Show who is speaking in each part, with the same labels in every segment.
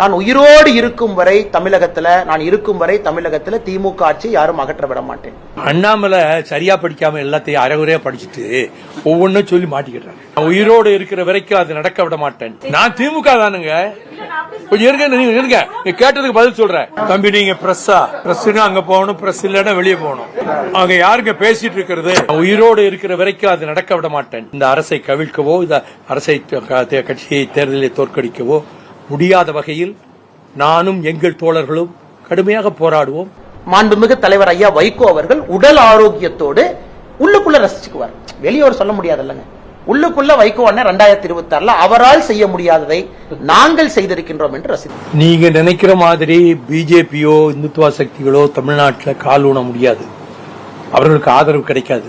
Speaker 1: நான் உயிரோடு இருக்கும் வரை தமிழகத்துல நான் இருக்கும் வரை தமிழகத்துல திமுக ஆட்சி யாரும் அகற்ற விட மாட்டேன்.
Speaker 2: அண்ணாமலை சரியா படிக்காம எல்லாத்தையும் அறகுறையா படிச்சுட்டு ஒவ்வொன்றும் சொல்லி மாட்டிக்கிட்டாங்க நான் உயிரோடு இருக்கிற வரைக்கும் அது நடக்க விட மாட்டேன். நான் திமுக தானுங்க. கொஞ்சம் இருங்க நீங்க இருங்க கேட்டதுக்கு பதில் சொல்றேன். தம்பி நீங்க பிரஸ்ஸா பிரஸ்னா அங்க போகணும் பிரஸ் இல்லைன்னா வெளியே போகணும். அங்க யாருங்க பேசிட்டு இருக்கிறது? உயிரோடு இருக்கிற வரைக்கும் அது நடக்க விட மாட்டேன். இந்த அரசை கவிழ்க்கவோ இந்த அரசை கட்சியை தேர்தலில் தோற்கடிக்கவோ முடியாத வகையில் நானும் எங்கள் தோழர்களும் கடுமையாக போராடுவோம்.
Speaker 1: மாண்புமிகு தலைவர் ஐயா வைகோ அவர்கள் உடல் ஆரோக்கியத்தோடு உள்ளுக்குள்ள ரசிச்சுக்குவார். வெளியோர் சொல்ல முடியாதுல்லங்க. உள்ளுக்குள்ள வைகோ அண்ணன் ரெண்டாயிரத்தி இருபத்தி ஆறுல அவரால் செய்ய முடியாததை நாங்கள் செய்திருக்கின்றோம் என்று ரசித்தார்
Speaker 2: நீங்க நினைக்கிற மாதிரி பிஜேபியோ இந்துத்துவ சக்திகளோ தமிழ்நாட்டில் கால் ஊன முடியாது. அவர்களுக்கு ஆதரவு கிடைக்காது.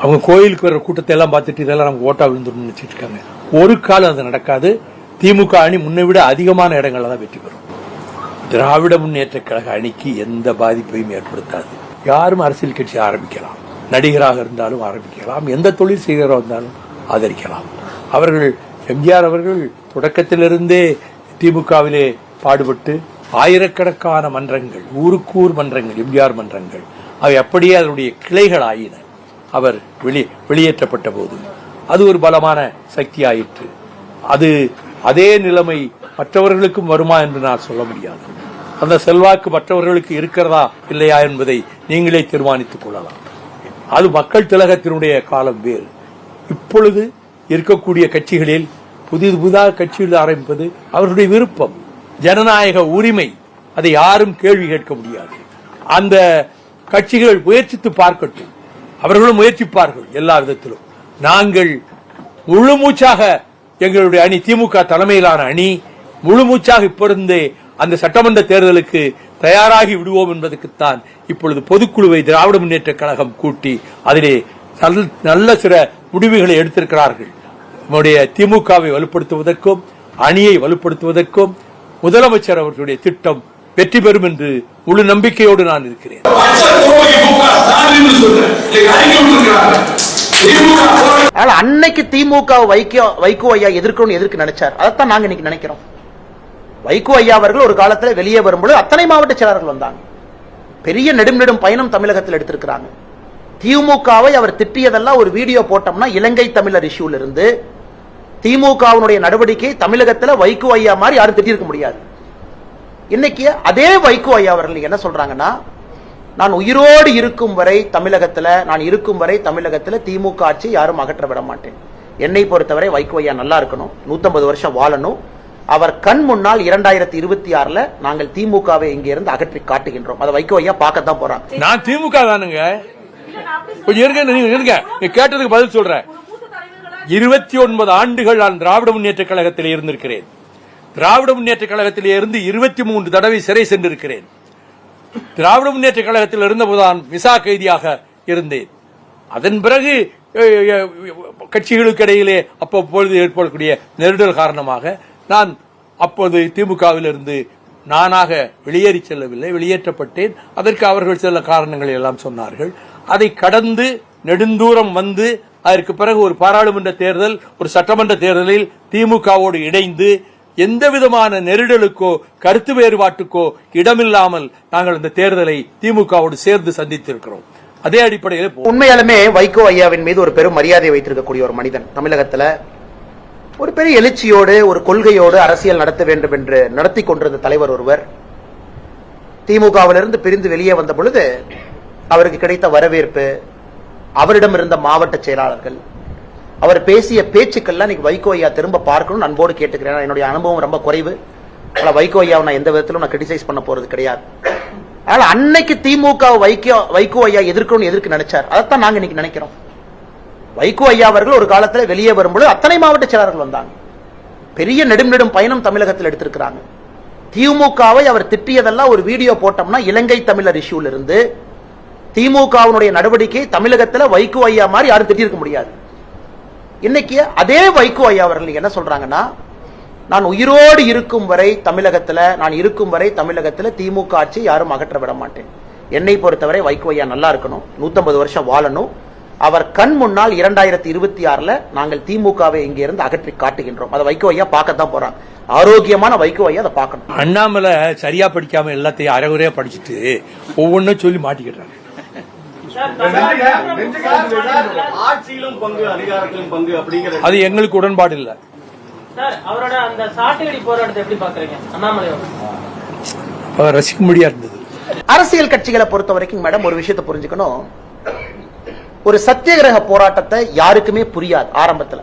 Speaker 2: அவங்க கோயிலுக்கு வர கூட்டத்தை எல்லாம் பார்த்துட்டு இதெல்லாம் நமக்கு ஓட்டா விழுந்துடும் நினைச்சிட்டு இருக்காங்க. ஒரு காலம் அது நடக்காது. திமுக அணி முன்னை விட அதிகமான இடங்களில் தான் வெற்றி பெறும். திராவிட முன்னேற்ற கழக அணிக்கு எந்த பாதிப்பையும் ஏற்படுத்தாது. யாரும் அரசியல் கட்சி ஆரம்பிக்கலாம். நடிகராக இருந்தாலும் ஆரம்பிக்கலாம். எந்த தொழில் செய்கிறவராக இருந்தாலும் ஆதரிக்கலாம். அவர்கள் எம்ஜிஆர் அவர்கள் தொடக்கத்திலிருந்தே திமுகவிலே பாடுபட்டு ஆயிரக்கணக்கான மன்றங்கள் ஊருக்கூர் மன்றங்கள் எம்ஜிஆர் மன்றங்கள் அவை அப்படியே அதனுடைய கிளைகள் ஆயின அவர் வெளி வெளியேற்றப்பட்ட போது. அது ஒரு பலமான சக்தி ஆயிற்று அது அதே நிலைமை மற்றவர்களுக்கும் வருமா என்று நான் சொல்ல முடியாது. அந்த செல்வாக்கு மற்றவர்களுக்கு இருக்கிறதா இல்லையா என்பதை நீங்களே தீர்மானித்துக் கொள்ளலாம். அது மக்கள் திலகத்தினுடைய காலம் வேறு. இப்பொழுது இருக்கக்கூடிய கட்சிகளில் புதிது புதிதாக கட்சிகள் ஆரம்பிப்பது அவர்களுடைய விருப்பம். ஜனநாயக உரிமை. அதை யாரும் கேள்வி கேட்க முடியாது. அந்த கட்சிகள் முயற்சித்து பார்க்கட்டும். அவர்களும் முயற்சிப்பார்கள் எல்லா விதத்திலும். நாங்கள் முழு மூச்சாக எங்களுடைய அணி திமுக தலைமையிலான அணி முழு மூச்சாக அந்த சட்டமன்ற தேர்தலுக்கு தயாராகி விடுவோம் என்பதற்குத்தான் இப்பொழுது பொதுக்குழுவை திராவிட முன்னேற்ற கழகம் கூட்டி அதிலே நல்ல சில முடிவுகளை எடுத்திருக்கிறார்கள். நம்முடைய திமுகவை வலுப்படுத்துவதற்கும் அணியை வலுப்படுத்துவதற்கும் முதலமைச்சர் அவர்களுடைய திட்டம் வெற்றி பெறும் என்று முழு நம்பிக்கையோடு நான் இருக்கிறேன்.
Speaker 3: திமுக
Speaker 1: அதனால அன்னைக்கு திமுக வைகோ வைகோ ஐயா எதிர்க்கணும்னு எதிர்க்கு நினைச்சார். அதைத்தான் நாங்க இன்னைக்கு நினைக்கிறோம். வைகோ ஐயா அவர்கள் ஒரு காலத்துல வெளியே வரும்பொழுது அத்தனை மாவட்ட செயலாளர்கள் வந்தாங்க. பெரிய நெடும் நெடும் பயணம் தமிழகத்தில் எடுத்திருக்கிறாங்க. திமுகவை அவர் திட்டியதெல்லாம் ஒரு வீடியோ போட்டோம்னா இலங்கை தமிழர் இஷ்யூல இருந்து திமுகவினுடைய நடவடிக்கை தமிழகத்துல வைகோ ஐயா மாதிரி யாரும் திட்டியிருக்க முடியாது. இன்னைக்கு அதே வைகோ ஐயா அவர்கள் என்ன சொல்றாங்கன்னா நான் உயிரோடு இருக்கும் வரை தமிழகத்தில் நான் இருக்கும் வரை தமிழகத்தில் திமுக ஆட்சி யாரும் அகற்ற விட மாட்டேன். என்னை பொறுத்தவரை வைகோ ஐயா நல்லா இருக்கணும். 150 வருஷம் வாழணும். அவர் கண் முன்னால் இரண்டாயிரத்தி இருபத்தி ஆறுல நாங்கள் திமுகவை இங்க இருந்து அகற்றி காட்டுகின்றோம். அதை வைகோ ஐயா பார்க்கத்தான் போறாங்க
Speaker 2: நான் திமுக தானுங்க. கொஞ்சம் இருங்க இருங்க கேட்டதுக்கு பதில் சொல்றேன். இருபத்தி ஒன்பது ஆண்டுகள் நான் திராவிட முன்னேற்ற கழகத்தில் இருந்திருக்கிறேன். திராவிட முன்னேற்ற கழகத்தில் இருந்து இருபத்தி மூன்று தடவை சிறை சென்றிருக்கிறேன். திராவிட முன்னேற்ற கழகத்தில் இருந்தபோது நான் விசா கைதியாக இருந்தேன். அதன் பிறகு கட்சிகளுக்கு இடையிலே அப்பப்பொழுது ஏற்படக்கூடிய நெருடல் காரணமாக நான் அப்போது திமுகவிலிருந்து நானாக வெளியேறி செல்லவில்லை வெளியேற்றப்பட்டேன். அதற்கு அவர்கள் சில காரணங்களை எல்லாம் சொன்னார்கள். அதை கடந்து நெடுந்தூரம் வந்து அதற்கு பிறகு ஒரு பாராளுமன்ற தேர்தல் ஒரு சட்டமன்ற தேர்தலில் திமுகவோடு இணைந்து எந்த விதமான நெருடலுக்கோ கருத்து வேறுபாட்டுக்கோ இடமில்லாமல் நாங்கள் இந்த தேர்தலை திமுகவோடு சேர்ந்து சந்தித்திருக்கிறோம். அதே அடிப்படையில்
Speaker 1: உண்மையாலுமே வைகோ ஐயாவின் மீது ஒரு பெரும் மரியாதை வைத்திருக்கக்கூடிய ஒரு மனிதன் தமிழகத்துல ஒரு பெரிய எழுச்சியோடு ஒரு கொள்கையோடு அரசியல் நடத்த வேண்டும் என்று நடத்தி கொண்டிருந்த தலைவர் ஒருவர் திமுகவிலிருந்து பிரிந்து வெளியே வந்த பொழுது அவருக்கு கிடைத்த வரவேற்பு அவரிடம் இருந்த மாவட்ட செயலாளர்கள் அவர் பேசிய பேச்சுக்கள்லாம் இன்னைக்கு வைகோ ஐயா திரும்ப பார்க்கணும்னு அன்போடு கேட்டுக்கிறேன். என்னுடைய அனுபவம் ரொம்ப குறைவு. ஆனால் வைகோ ஐயாவை நான் எந்த விதத்திலும் நான் கிரிட்டிசைஸ் பண்ண போறது கிடையாது. அதனால அன்னைக்கு திமுக வைகோ வைகோ ஐயா எதிர்க்கணும்னு எதிர்க்கு நினைச்சார். அதைத்தான் நாங்க இன்னைக்கு நினைக்கிறோம். வைகோ ஐயா அவர்கள் ஒரு காலத்துல வெளியே வரும்பொழுது அத்தனை மாவட்ட செயலாளர்கள் வந்தாங்க. பெரிய நெடும் நெடும் பயணம் தமிழகத்தில் எடுத்திருக்கிறாங்க. திமுகவை அவர் திட்டியதெல்லாம் ஒரு வீடியோ போட்டோம்னா இலங்கை தமிழர் இஷ்யூல இருந்து திமுகவினுடைய நடவடிக்கை தமிழகத்துல வைகோ ஐயா மாதிரி யாரும் திட்டியிருக்க முடியாது. இன்னைக்கு அதே வைகோ ஐயா அவர்கள் என்ன சொல்றாங்கன்னா நான் உயிரோடு இருக்கும் வரை தமிழகத்தில் நான் இருக்கும் வரை தமிழகத்தில் திமுக ஆட்சி யாரும் அகற்ற விட மாட்டேன். என்னை பொறுத்தவரை வைகோ ஐயா நல்லா இருக்கணும் 150 வருஷம் வாழணும். அவர் கண் முன்னால் இரண்டாயிரத்தி இருபத்தி ஆறுல நாங்கள் திமுகவை இங்க இருந்து அகற்றி காட்டுகின்றோம். அதை வைகோ ஐயா பார்க்கத்தான் போறாங்க ஆரோக்கியமான வைகோ ஐயா அதை பார்க்கணும்.
Speaker 2: அண்ணாமலை சரியா படிக்காம எல்லாத்தையும் அரைகுறையா படிச்சுட்டு ஒவ்வொன்றும் சொல்லி மாட்டிக்கிட்டாங்க
Speaker 4: ஆட்சியிலும் பங்கு அதிகாரத்திலும் பங்கு அப்படிங்கிற
Speaker 2: அது எங்களுக்கு உடன்பாடு இல்லை.
Speaker 5: சார் அவரோட அந்த சாட்டையடி போராட்டத்தை எப்படி பாக்குறீங்க அண்ணாமலையோட
Speaker 2: அவர் ரசிக்கும்படியா இருந்தது.
Speaker 1: அரசியல் கட்சிகளை பொறுத்த வரைக்கும் மேடம் ஒரு விஷயத்தை புரிஞ்சுக்கணும். ஒரு சத்தியகிரக போராட்டத்தை யாருக்குமே புரியாது ஆரம்பத்துல.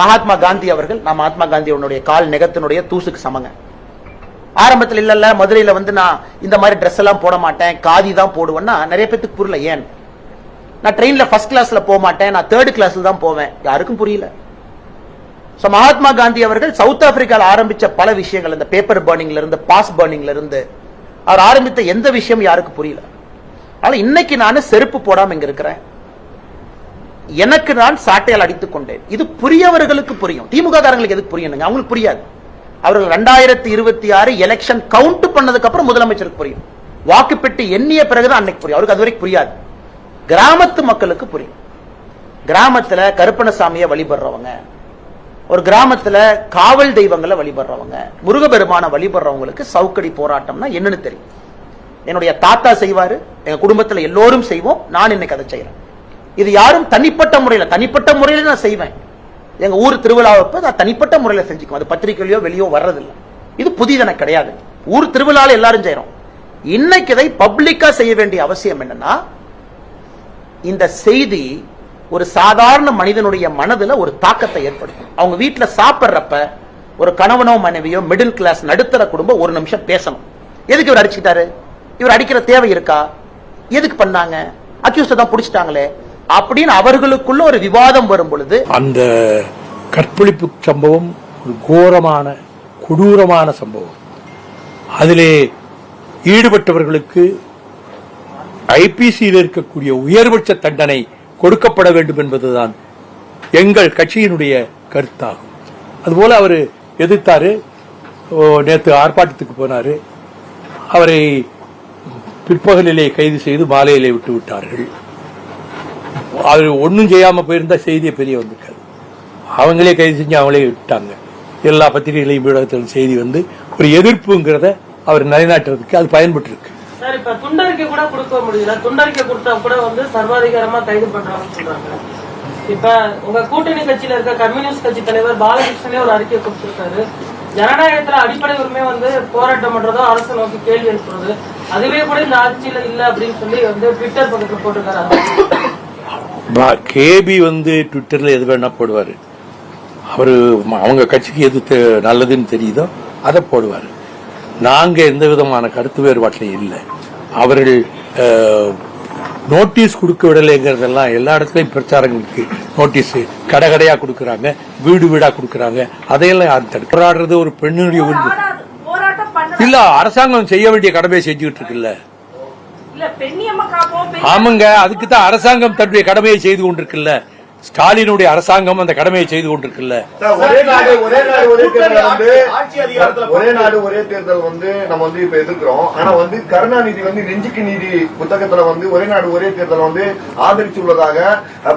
Speaker 1: மகாத்மா காந்தி அவர்கள் நான் மகாத்மா காந்தியோடைய கால் நெகத்தினுடைய தூசுக்கு சமங்க. ஆரம்பத்தில் இல்லைல்ல மதுரையில் மதுரையில வந்து நான் இந்த மாதிரி ட்ரெஸ் எல்லாம் போட மாட்டேன் காதி தான் போடுவேன்னா நிறைய பேத்துக்கு புரியல ஏன்? நான் ட்ரெயின்ல ஃபர்ஸ்ட் கிளாஸ்ல போக மாட்டேன் நான் தேர்ட் கிளாஸ்ல தான் போவேன். யாருக்கும் புரியல. சோ மகாத்மா காந்தி அவர்கள் சவுத் ஆப்பிரிக்கால ஆரம்பிச்ச பல விஷயங்கள் இந்த பேப்பர் பர்னிங்ல இருந்து பாஸ் பர்னிங்ல இருந்து அவர் ஆரம்பித்த எந்த விஷயம் யாருக்கு புரியல. ஆனா இன்னைக்கு நான் செருப்பு போடாம இங்க இருக்கிறேன். எனக்கு நான் சாட்டையால் அடித்துக் கொண்டேன். இது புரியவர்களுக்கு புரியும். திமுக காரங்களுக்கு எதுக்கு புரியணுங்க? அவங்களுக்கு புரியாது. அவர்கள் ரெண்டாயிரத்தி இருபத்தி ஆறு எலெக்ஷன் கவுண்ட் பண்ணதுக்கு அப்புறம் முதலமைச்சருக்கு புரியும். வாக்குப்பெட்டி எண்ணிய பிறகுதான் அன்னைக்கு புரியும். அவருக்கு அது வரைக்கும் புரியாது. கிராமத்து மக்களுக்கு புரியும். கிராமத்துல கருப்பணசாமியை வழிபடுறவங்க ஒரு கிராமத்துல காவல் தெய்வங்களை வழிபடுறவங்க முருகபெருமான வழிபடுறவங்களுக்கு சவுக்கடி போராட்டம்னா என்னன்னு தெரியும். என்னுடைய தாத்தா செய்வாரு எங்க குடும்பத்துல எல்லோரும் செய்வோம் நான் இன்னைக்கு அதை செய்யறேன். இது யாரும் தனிப்பட்ட முறையில தனிப்பட்ட முறையில நான் செய்வேன். எங்க ஊர் திருவிழாவப்ப நான் தனிப்பட்ட முறையில செஞ்சுக்குவோம் அது பத்திரிகையிலயோ வெளியோ வர்றதில்லை. இது புதிதன கிடையாது. ஊர் திருவிழால எல்லாரும் செய்யறோம் இன்னைக்கு இதை பப்ளிக்கா செய்ய வேண்டிய அவசியம் என்னன்னா இந்த செய்தி ஒரு சாதாரண மனிதனுடைய மனதுல ஒரு தாக்கத்தை ஏற்படுத்தும். அவங்க வீட்டுல சாப்பிடுறப்ப ஒரு கணவனோ மனைவியோ மிடில் கிளாஸ் நடுத்தர குடும்பம் ஒரு நிமிஷம் பேசணும். எதுக்கு இவர் அடிச்சுட்டாரு இவர் அடிக்கிற தேவை இருக்கா? எதுக்கு பண்ணாங்க? அக்யூஸ்ட தான் பிடிச்சிட்டாங்களே. அப்படின்னு அவர்களுக்குள்ள ஒரு விவாதம் வரும் பொழுது
Speaker 2: அந்த கற்பழிப்பு சம்பவம் ஒரு கோரமான கொடூரமான சம்பவம். அதிலே ஈடுபட்டவர்களுக்கு ஐபிசியில் இருக்கக்கூடிய உயர்பட்ச தண்டனை கொடுக்கப்பட வேண்டும் என்பதுதான் எங்கள் கட்சியினுடைய கருத்தாகும். அதுபோல அவர் எதிர்த்தாரு. ஓ, ஆர்ப்பாட்டத்துக்கு போனாரு. அவரை பிற்பகலிலே கைது செய்து மாலையிலே விட்டு விட்டார்கள் அவர் ஒன்றும் செய்யாம போயிருந்தா செய்தியை பெரிய வந்திருக்காது அவங்களே கைது செஞ்சு அவங்களே விட்டாங்க. எல்லா பத்திரிகைகளையும் ஊடகத்திலும் செய்தி வந்து ஒரு எதிர்ப்புங்கிறத அவர் நிலைநாட்டுறதுக்கு அது பயன்பட்டு இருக்கு
Speaker 5: முடியல. துண்டறிக்கை கொடுத்தா கூட வந்து சர்வாதிகாரமா கைது பண்றாங்கன்னு சொல்றாங்க. இப்ப உங்க கூட்டணி கட்சியில இருக்க கம்யூனிஸ்ட் கட்சி தலைவர் பாலகிருஷ்ணனே ஒரு அறிக்கை கொடுத்திருக்காரு. ஜனநாயகத்துல அடிப்படை உரிமை வந்து போராட்டம் பண்றதோ அரசு நோக்கி கேள்வி எழுப்புறது அதுவே கூட இந்த ஆட்சியில இல்ல அப்படின்னு சொல்லி வந்து ட்விட்டர் பக்கத்துல போட்டிருக்காரு
Speaker 2: கேபி வந்து ட்விட்டர்ல எது வேணா போடுவாரு. அவரு அவங்க கட்சிக்கு எது நல்லதுன்னு தெரியுதோ அதை போடுவாரு. நாங்க எந்த விதமான கருத்து வேறுபாட்டிலும் இல்லை. அவர்கள் நோட்டீஸ் கொடுக்க விடலைங்கிறதெல்லாம் எல்லா இடத்துலயும் பிரச்சாரங்களுக்கு நோட்டீஸ் கடை கடையா கொடுக்கறாங்க வீடு வீடா கொடுக்கறாங்க. அதையெல்லாம் யாரும் தடுக்க போராடுறது ஒரு பெண்ணுடைய உரிமை. இல்ல அரசாங்கம் செய்ய வேண்டிய கடமையை செஞ்சுக்கிட்டு இருக்குல்ல
Speaker 6: இல்ல பெண்ணியம்மா காப்போம் பெண்
Speaker 2: ஆமாங்க அதுக்கு தான் அரசாங்கம் தன்னுடைய கடமையை செய்து கொண்டிருக்குல்ல. ஸ்டாலினுடைய அரசாங்கம் அந்த கடமையை செய்து கொண்டிருக்குல்ல.
Speaker 7: ஒரே நாடு ஒரே நாடு ஒரே தேர்தல் வந்து
Speaker 4: ஆட்சி அதிகாரத்துல
Speaker 7: ஒரே நாடு ஒரே தேர்தல் வந்து நம்ம வந்து இப்ப எதிர்க்கிறோம். ஆனா வந்து கருணாநிதி வந்து நெஞ்சுக்கு நீதி புத்தகத்துல வந்து ஒரே நாடு ஒரே தேர்தல் வந்து ஆதரிச்சுள்ளதாக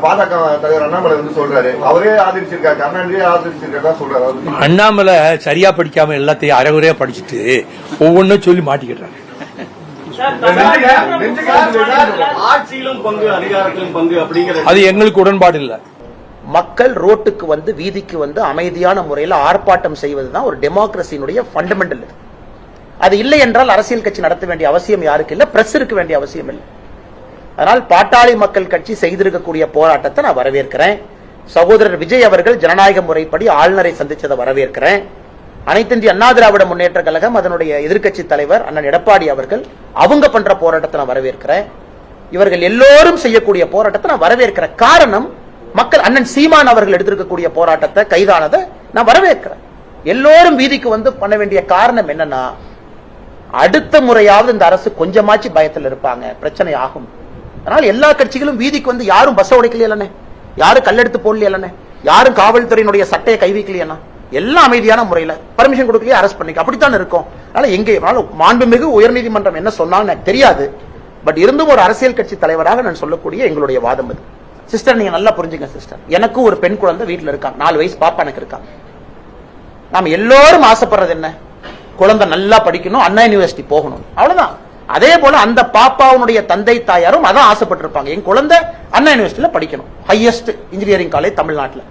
Speaker 7: பாஜக தலைவர் அண்ணாமலை வந்து சொல்றாரு. அவரே ஆதரிச்சிருக்காரு கருணாநிதியே ஆதரிச்சிருக்கா சொல்றாரு.
Speaker 2: அண்ணாமலை சரியா படிக்காம எல்லாத்தையும் அரைகுறையா படிச்சுட்டு ஒவ்வொன்றும் சொல்லி மாட்டிக்கிட்டாங்க
Speaker 4: ஆட்சியிலும் பங்கு அதிகாரத்திலும் பங்கு அப்படிங்கிற
Speaker 2: அது எங்களுக்கு உடன்பாடு இல்லை.
Speaker 1: மக்கள் ரோட்டுக்கு வந்து வீதிக்கு வந்து அமைதியான முறையில் ஆர்ப்பாட்டம் செய்வதுதான் ஒரு டெமோக்ரஸியினுடைய ஃபண்டமெண்டல் இது. அது இல்லை என்றால் அரசியல் கட்சி நடத்த வேண்டிய அவசியம் யாருக்கு இல்லை பிரஸ் இருக்க வேண்டிய அவசியம் இல்லை. அதனால் பாட்டாளி மக்கள் கட்சி செய்திருக்கக்கூடிய போராட்டத்தை நான் வரவேற்கிறேன். சகோதரர் விஜய் அவர்கள் ஜனநாயக முறைப்படி ஆளுநரை சந்திச்சதை வரவேற்கிறேன். அனைத்திந்திய அண்ணா திராவிட முன்னேற்ற கழகம் அதனுடைய எதிர்க்கட்சி தலைவர் அண்ணன் எடப்பாடி அவர்கள் அவங்க பண்ற போராட்டத்தை நான் வரவேற்கிறேன். இவர்கள் எல்லோரும் செய்யக்கூடிய போராட்டத்தை நான் வரவேற்கிறேன் காரணம் மக்கள் அண்ணன் சீமான் அவர்கள் எடுத்திருக்கக்கூடிய போராட்டத்தை கைதானதை நான் வரவேற்கிறேன். எல்லோரும் வீதிக்கு வந்து பண்ண வேண்டிய காரணம் என்னன்னா அடுத்த முறையாவது இந்த அரசு கொஞ்சமாச்சு பயத்தில் இருப்பாங்க. பிரச்சனை ஆகும். அதனால எல்லா கட்சிகளும் வீதிக்கு வந்து யாரும் பஸ் உடைக்கலையே யாரும் கல்லெடுத்து போடலையே யாரும் காவல்துறையினுடைய சட்டையை கைவிக்கலையா எல்லாம் அமைதியான முறையில பர்மிஷன் கொடுக்கலையே அரெஸ்ட் பண்ணிக்க. அப்படித்தான் இருக்கும். அதனால எங்கே மாண்புமிகு உயர்நீதிமன்றம் என்ன சொன்னான்னு எனக்கு தெரியாது. பட் இருந்தும் ஒரு அரசியல் கட்சி தலைவராக நான் சொல்லக்கூடிய எங்களுடைய வாதம் இது சிஸ்டர் நீங்க நல்லா புரிஞ்சுங்க சிஸ்டர் எனக்கும் ஒரு பெண் குழந்தை வீட்டில் இருக்காங்க நாலு வயசு பாப்பா எனக்கு இருக்காங்க நாம எல்லோரும் ஆசைப்படுறது என்ன? குழந்தை நல்லா படிக்கணும் அண்ணா யூனிவர்சிட்டி போகணும். அவ்வளவுதான். அதே போல அந்த பாப்பாவுடைய தந்தை தாயாரும் அதான் ஆசைப்பட்டிருப்பாங்க. என் குழந்தை அண்ணா யூனிவர்சிட்டியில படிக்கணும். ஹையஸ்ட் இன்ஜினியரிங் காலேஜ் தமிழ்நாட்டுல.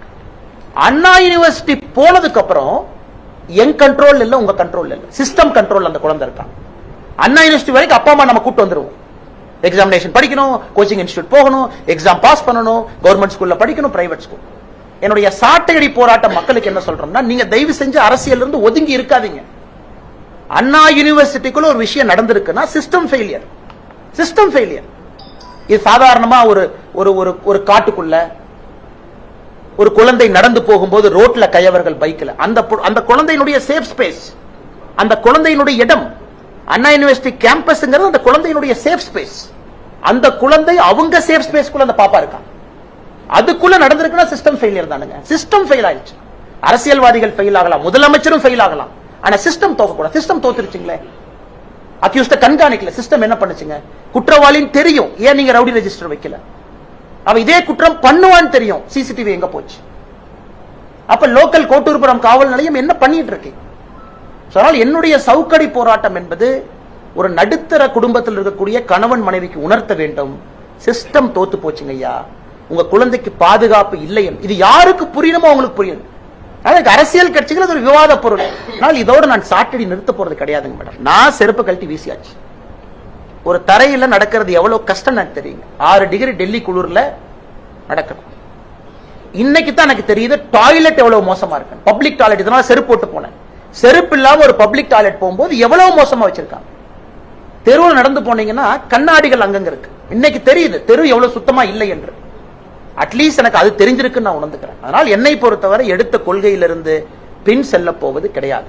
Speaker 1: அண்ணா யூனிவர்சிட்டி போனதுக்கு அப்புறம் என் கண்ட்ரோல் இல்ல உங்க கண்ட்ரோல் இல்ல. சிஸ்டம் கண்ட்ரோல் அந்த குழந்தை இருக்கான் அண்ணா யூனிவர்சிட்டி வரைக்கும் அப்பா அம்மா நம்ம கூட்டு வந்துருவோம். எக்ஸாமினேஷன் படிக்கணும் கோச்சிங் இன்ஸ்டியூட் போகணும் எக்ஸாம் பாஸ் பண்ணணும் கவர்மெண்ட் ஸ்கூல்ல படிக்கணும் பிரைவேட் ஸ்கூல் என்னுடைய சாட்டையடி போராட்டம் மக்களுக்கு என்ன சொல்றோம்னா நீங்க தயவு செஞ்சு அரசியல் இருந்து ஒதுங்கி இருக்காதீங்க. அண்ணா யூனிவர்சிட்டிக்குள்ள ஒரு விஷயம் நடந்திருக்குன்னா சிஸ்டம் ஃபெயிலியர் சிஸ்டம் ஃபெயிலியர் இது சாதாரணமா ஒரு ஒரு ஒரு ஒரு காட்டுக்குள்ள ஒரு குழந்தை நடந்து போகும்போது ரோட்ல கையவர்கள் பைக்ல அந்த அந்த குழந்தையினுடைய சேஃப் ஸ்பேஸ் அந்த குழந்தையினுடைய இடம் அண்ணா யூனிவர்சிட்டி கேம்பஸ்ங்கிறது அந்த குழந்தையினுடைய சேஃப் ஸ்பேஸ் அந்த குழந்தை அவங்க சேஃப் ஸ்பேஸ்க்குள்ள அந்த பாப்பா இருக்கான் அதுக்குள்ள நடந்திருக்குன்னா சிஸ்டம் ஃபெயிலியர் தானுங்க. சிஸ்டம் ஃபெயில் ஆயிடுச்சு. அரசியல்வாதிகள் ஃபெயில் ஆகலாம். முதலமைச்சரும் ஃபெயில் ஆகலாம். ஆனா சிஸ்டம் தோக்கக்கூடாது. சிஸ்டம் தோத்துருச்சுங்களே. அக்யூஸ்ட கண்காணிக்கல. சிஸ்டம் என்ன பண்ணுச்சுங்க? குற்றவாளின்னு தெரியும். ஏன் நீங்க ரவுடி ரெஜிஸ்டர் வைக்கல? அவன் இதே குற்றம் பண்ணுவான்னு தெரியும். சிசிடிவி எங்க போச்சு? அப்ப லோக்கல் கோட்டூர்புரம் காவல் நிலையம் என்ன பண்ணிட்டு இருக்கு? அதனால் என்னுடைய சவுக்கடி போராட்டம் என்பது ஒரு நடுத்தர குடும்பத்தில் இருக்கக்கூடிய கணவன் மனைவிக்கு உணர்த்த வேண்டும். சிஸ்டம் தோத்து போச்சுங்க ஐயா. உங்க குழந்தைக்கு பாதுகாப்பு இல்லை இது யாருக்கு புரியணுமோ அவங்களுக்கு புரியணும் அதற்கு அரசியல் கட்சிகள் அது ஒரு விவாத பொருள். ஆனால் இதோட நான் சாட்டடி நிறுத்த போறது கிடையாதுங்க மேடம். நான் செருப்பு கழட்டி வீசியாச்சு. ஒரு தரையில நடக்கிறது எவ்வளவு கஷ்டம் எனக்கு தெரியுங்க. ஆறு டிகிரி டெல்லி குளிரில் நடக்கணும். இன்னைக்கு தான் எனக்கு தெரியுது டாய்லெட் எவ்வளவு மோசமா இருக்கு. பப்ளிக் டாய்லெட் இதனால செருப்பு போட்டு போனேன். செருப்பு இல்லாம ஒரு பப்ளிக் டாய்லெட் போகும்போது எவ்வளவு மோசமா வச்சிருக்காங்க. தெருவில் நடந்து போனீங்கன்னா கண்ணாடிகள் அங்கங்க இருக்கு. இன்னைக்கு தெரியுது தெரு எவ்வளவு சுத்தமா இல்லை என்று. அட்லீஸ்ட் எனக்கு அது தெரிஞ்சிருக்குன்னு நான் உணர்ந்துக்கிறேன். அதனால் என்னை பொறுத்தவரை எடுத்த கொள்கையிலிருந்து பின் செல்ல போவது கிடையாது.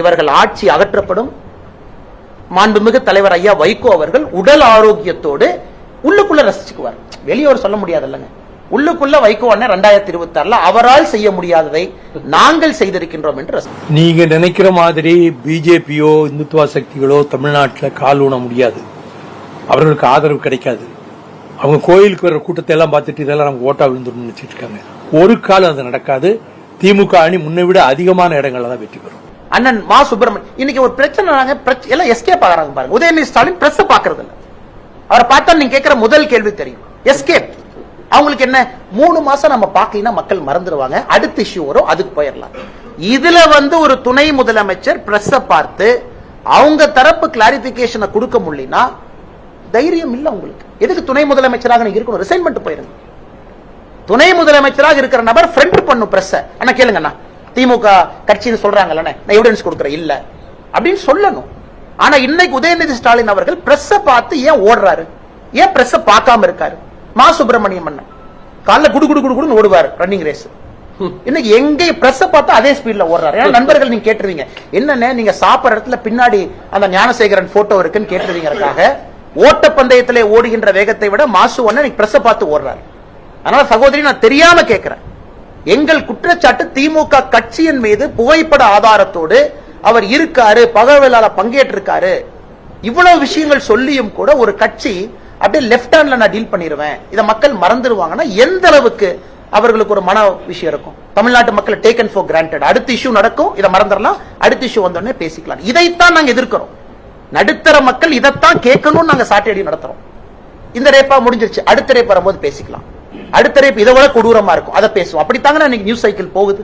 Speaker 1: இவர்கள் ஆட்சி அகற்றப்படும் மாண்புமிகு தலைவர் ஐயா வைகோ அவர்கள் உடல் ஆரோக்கியத்தோடு உள்ளுக்குள்ள ரசிச்சுக்குவார். வெளியோர் சொல்ல முடியாது இல்லைங்க உள்ளுக்குள்ள வைகோ அண்ணன் ரெண்டாயிரத்தி இருபத்தி ஆறுல அவரால் செய்ய முடியாததை நாங்கள் செய்திருக்கின்றோம் என்று
Speaker 2: நீங்க நினைக்கிற மாதிரி பிஜேபியோ இந்துத்துவ சக்திகளோ தமிழ்நாட்டில் கால் ஊன முடியாது. அவர்களுக்கு ஆதரவு கிடைக்காது. அவங்க கோயிலுக்கு வர கூட்டத்தை எல்லாம் பார்த்துட்டு இதெல்லாம் நமக்கு ஓட்டா விழுந்துடும் நினைச்சிட்டு இருக்காங்க. ஒரு காலம் அது நடக்காது. திமுக அணி முன்னை விட அதிகமான இடங்கள்ல தான் வெற்றி பெறும்.
Speaker 1: அண்ணன் மா சுப்பிரமணியன். இன்னைக்கு ஒரு பிரச்சனை நாங்க எல்லாம் எஸ்கேப் ஆகிறாங்க பாருங்க. உதயநிதி ஸ்டாலின் பிரஸ் பாக்குறது இல்ல. அவரை பார்த்தா நீங்க கேட்கிற முதல் கேள்வி தெரியும்? எஸ்கேப் அவங்களுக்கு என்ன? மூணு மாசம் நம்ம பார்க்கலைன்னா மக்கள் மறந்துடுவாங்க அடுத்த இஷ்யூ வரும் அதுக்கு போயிடலாம் இதுல வந்து ஒரு துணை முதலமைச்சர் பிரஸ் பார்த்து அவங்க தரப்பு கிளாரிபிகேஷனை கொடுக்க முடியலனா தைரியம் இல்ல உங்களுக்கு எதுக்கு துணை முதலமைச்சராக நீங்க இருக்கணும்? ரிசைன்மெண்ட் போயிருங்க. துணை முதலமைச்சராக இருக்கிற நபர் ஃப்ரெண்ட் பண்ணும் பிரஸ் ஆனா கேளுங்கண்ணா திமுக கட்சின்னு சொல்றாங்கல்ல நான் எவிடன்ஸ் கொடுக்குறேன். இல்ல. அப்படின்னு சொல்லணும். ஆனா இன்னைக்கு உதயநிதி ஸ்டாலின் அவர்கள் பிரஸ் பார்த்து ஏன் ஓடுறாரு? ஏன் பிரஸ் பார்க்காம இருக்காரு? மா சுப்பிரமணியம் அண்ணன் காலைல குடு குடு குடு குடுன்னு ஓடுவார் ரன்னிங் ரேஸ் இன்னைக்கு எங்க பிரஸ் பார்த்தா அதே ஸ்பீட்ல ஓடுறாரு. ஏன்னா நண்பர்கள் நீங்க கேட்டுருவீங்க. என்னன்னு நீங்க சாப்பிடுற இடத்துல பின்னாடி அந்த ஞானசேகரன் போட்டோ இருக்குன்னு கேட்டுருவீங்கறதுக்காக ஓட்டப்பந்தயத்திலே ஓடுகின்ற வேகத்தை விட மாசு ஒன்னு நீங்க பிரஸ் பார்த்து ஓடுறாரு. அதனால சகோதரி நான் தெரியாம கேட்கிறேன். எங்கள் குற்றச்சாட்டு திமுக கட்சியின் மீது புகைப்பட ஆதாரத்தோடு அவர் இருக்காரு பகவலால பங்கேற்றிருக்காரு. இவ்வளவு விஷயங்கள் சொல்லியும் கூட ஒரு கட்சி அப்படியே லெப்ட் ஹேண்ட்ல நான் டீல் பண்ணிடுவேன் இதை மக்கள் மறந்துடுவாங்கன்னா எந்த அளவுக்கு அவர்களுக்கு ஒரு மன விஷயம் இருக்கும்? தமிழ்நாட்டு மக்கள் டேக்கன் ஃபார் கிராண்டட் அடுத்த இஷ்யூ நடக்கும் இதை மறந்துடலாம். அடுத்த இஷ்யூ வந்தோடனே பேசிக்கலாம். இதைத்தான் நாங்க எதிர்க்கிறோம். நடுத்தர மக்கள் இதைத்தான் கேட்கணும்னு நாங்க சாட்டடி நடத்துறோம். இந்த ரேப்பா முடிஞ்சிருச்சு. அடுத்த ரேப் வரும்போது பேசிக்கலாம். அடுத்த ரேப் இதை விட கொடூரமா இருக்கும். அதை பேசுவோம். அப்படித்தாங்க இன்னைக்கு நியூஸ் சைக்கிள் போகுது.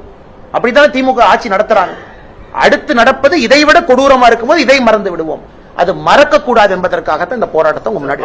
Speaker 1: அப்படித்தானே திமுக ஆட்சி நடத்துறாங்க. அடுத்து நடப்பது இதை விட கொடூரமா இருக்கும்போது இதை மறந்து விடுவோம். அது மறக்க கூடாது என்பதற்காகத்தான் இந்த போராட்டத்தை முன்னாடி